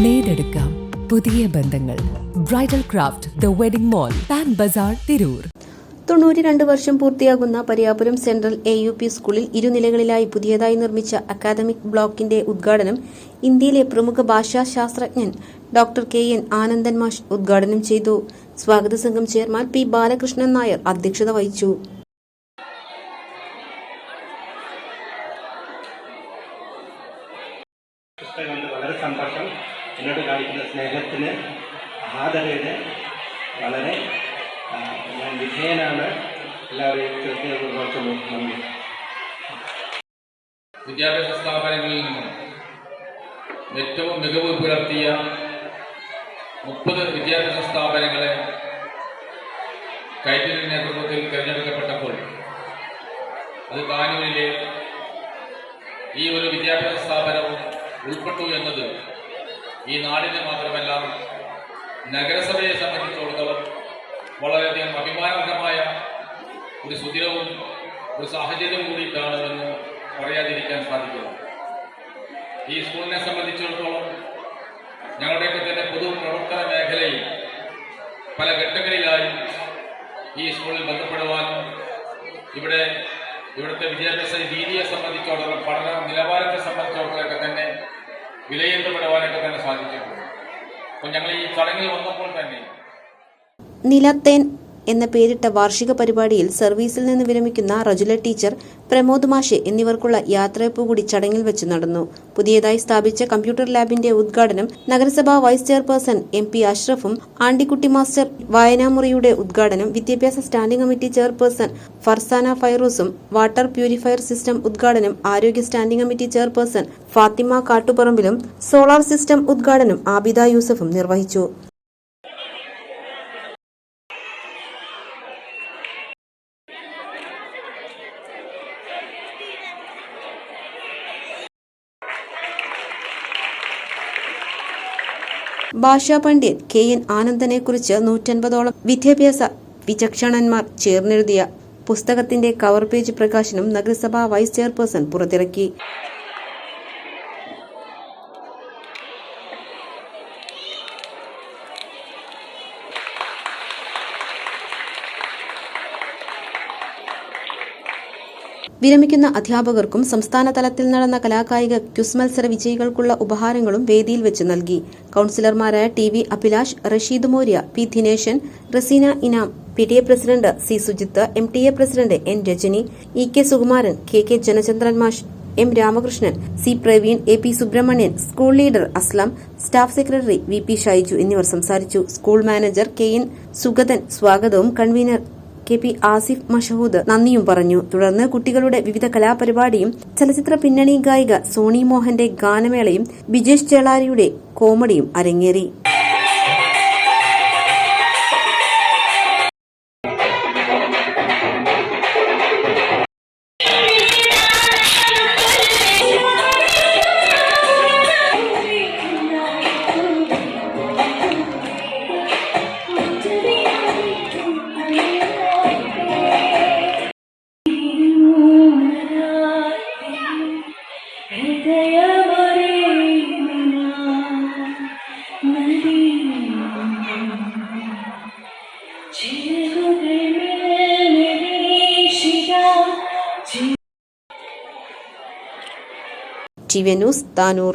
നേടെടുക്കാം പുതിയ ബന്ധങ്ങൾ. Bridal craft the wedding mall Pan Bazar Tirur തൊണ്ണൂറ്റി രണ്ട് വർഷം പൂർത്തിയാകുന്ന Pariyapuram central A U P സ്കൂളിൽ ഇരുനിലകളിലായി പുതിയതായി നിർമ്മിച്ച അക്കാദമിക് ബ്ലോക്കിന്റെ ഉദ്ഘാടനം ഇന്ത്യയിലെ പ്രമുഖ ഭാഷാ ശാസ്ത്രജ്ഞൻ ഡോക്ടർ കെ എൻ ആനന്ദൻ മാഷ് ഉദ്ഘാടനം ചെയ്തു. സ്വാഗത സംഘം ചെയർമാൻ പി ബാലകൃഷ്ണൻ നായർ അധ്യക്ഷത വഹിച്ചു. വളരെ സന്തോഷം. എന്നോട് കാണിക്കുന്ന സ്നേഹത്തിന് ആദരവിന് വളരെ ഞാൻ വിധേയനാണ്. എല്ലാവരെയും കൃത്യപൂർവം നന്ദി. വിദ്യാഭ്യാസ സ്ഥാപനങ്ങളിൽ നിന്നും ഏറ്റവും മികവ് പുലർത്തിയ മുപ്പത് വിദ്യാഭ്യാസ സ്ഥാപനങ്ങളെ കൈറ്റിന്റെ നേതൃത്വത്തിൽ തിരഞ്ഞെടുക്കപ്പെട്ടപ്പോൾ അത് താനൂരിലെ ഈ ഒരു വിദ്യാഭ്യാസ സ്ഥാപനവും ഉൾപ്പെട്ടു എന്നത് ഈ നാടിനെ മാത്രമല്ല നഗരസഭയെ സംബന്ധിച്ചിടത്തോളം വളരെയധികം അഭിമാനകരമായ ഒരു സുദിനവും ഒരു സാഹചര്യം കൂടി എന്ന് പറയാതിരിക്കാൻ സാധിക്കുന്നു. ഈ സ്കൂളിനെ സംബന്ധിച്ചിടത്തോളം ഞങ്ങളുടെയൊക്കെ തന്നെ പൊതു പ്രവർത്തന മേഖലയിൽ പല ഘട്ടങ്ങളിലായി ഈ സ്കൂളിൽ ബന്ധപ്പെടുവാനും ഇവിടെ ഇവിടുത്തെ വിദ്യാഭ്യാസ രീതിയെ സംബന്ധിച്ചിടത്തോളം പഠന നിലവാരത്തെ സംബന്ധിച്ചിടത്തോളമൊക്കെ തന്നെ വിലയിരുത്തപ്പെടുവാനൊക്കെ തന്നെ സാധിച്ചിട്ടുണ്ട് അപ്പോൾ ഞങ്ങൾ ഈ ചടങ്ങിൽ വന്നപ്പോൾ തന്നെ നിലത്തേൻ എന്ന പേരിട്ട വാർഷിക പരിപാടിയിൽ സർവീസിൽ നിന്ന് വിരമിക്കുന്ന റജുല ടീച്ചർ പ്രമോദ് മാഷെ എന്നിവർക്കുള്ള യാത്രയപ്പ് കൂടി ചടങ്ങിൽ വെച്ച് നടന്നു. പുതിയതായി സ്ഥാപിച്ച കമ്പ്യൂട്ടർ ലാബിന്റെ ഉദ്ഘാടനം നഗരസഭാ വൈസ് ചെയർപേഴ്സൺ എം പി അഷ്റഫും ആണ്ടിക്കുട്ടി മാസ്റ്റർ വായനാമുറിയുടെ ഉദ്ഘാടനം വിദ്യാഭ്യാസ സ്റ്റാൻഡിംഗ് കമ്മിറ്റി ചെയർപേഴ്സൺ ഫർസാന ഫൈറൂസും വാട്ടർ പ്യൂരിഫയർ സിസ്റ്റം ഉദ്ഘാടനം ആരോഗ്യ സ്റ്റാൻഡിംഗ് കമ്മിറ്റി ചെയർപേഴ്സൺ ഫാത്തിമ കാട്ടുപറമ്പിലും സോളാർ സിസ്റ്റം ഉദ്ഘാടനം ആബിദ യൂസഫും നിർവഹിച്ചു. ഭാഷാ പണ്ഡിറ്റ് കെ എൻ ആനന്ദനെ കുറിച്ച് നൂറ്റൻപതോളം വിദ്യാഭ്യാസ വിചക്ഷണന്മാർ ചേർന്നെഴുതിയ പുസ്തകത്തിന്റെ കവർ പേജ് പ്രകാശനം നഗരസഭാ വൈസ് ചെയർപേഴ്സൺ പുറത്തിറക്കി. വിരമിക്കുന്ന അധ്യാപകർക്കും സംസ്ഥാന തലത്തിൽ നടന്ന കലാകായിക ക്യുസ് മത്സര വിജയികൾക്കുള്ള ഉപഹാരങ്ങളും വേദിയിൽ വെച്ച് നൽകി. കൌൺസിലർമാരായ T V Abhilash Rasheed Morya P Dineshan Raseena Inam P T A president C Sujith M T A president N Rajani E K Sukumaran K K Janachandran മാഷ് M Ramakrishnan C Praveen A P Subramanian school leader Aslam staff secretary V P Shaiju എന്നിവർ സംസാരിച്ചു. School manager K N Sugathan സ്വാഗതവും convener K P Asif Mashhood നന്ദിയും പറഞ്ഞു. തുടർന്ന് കുട്ടികളുടെ വിവിധ കലാപരിപാടിയും ചലച്ചിത്ര പിന്നണി ഗായിക സോണി മോഹന്റെ ഗാനമേളയും ബിജേഷ് ചേളാരിയുടെ കോമഡിയും അരങ്ങേറി. ടി താനൂർ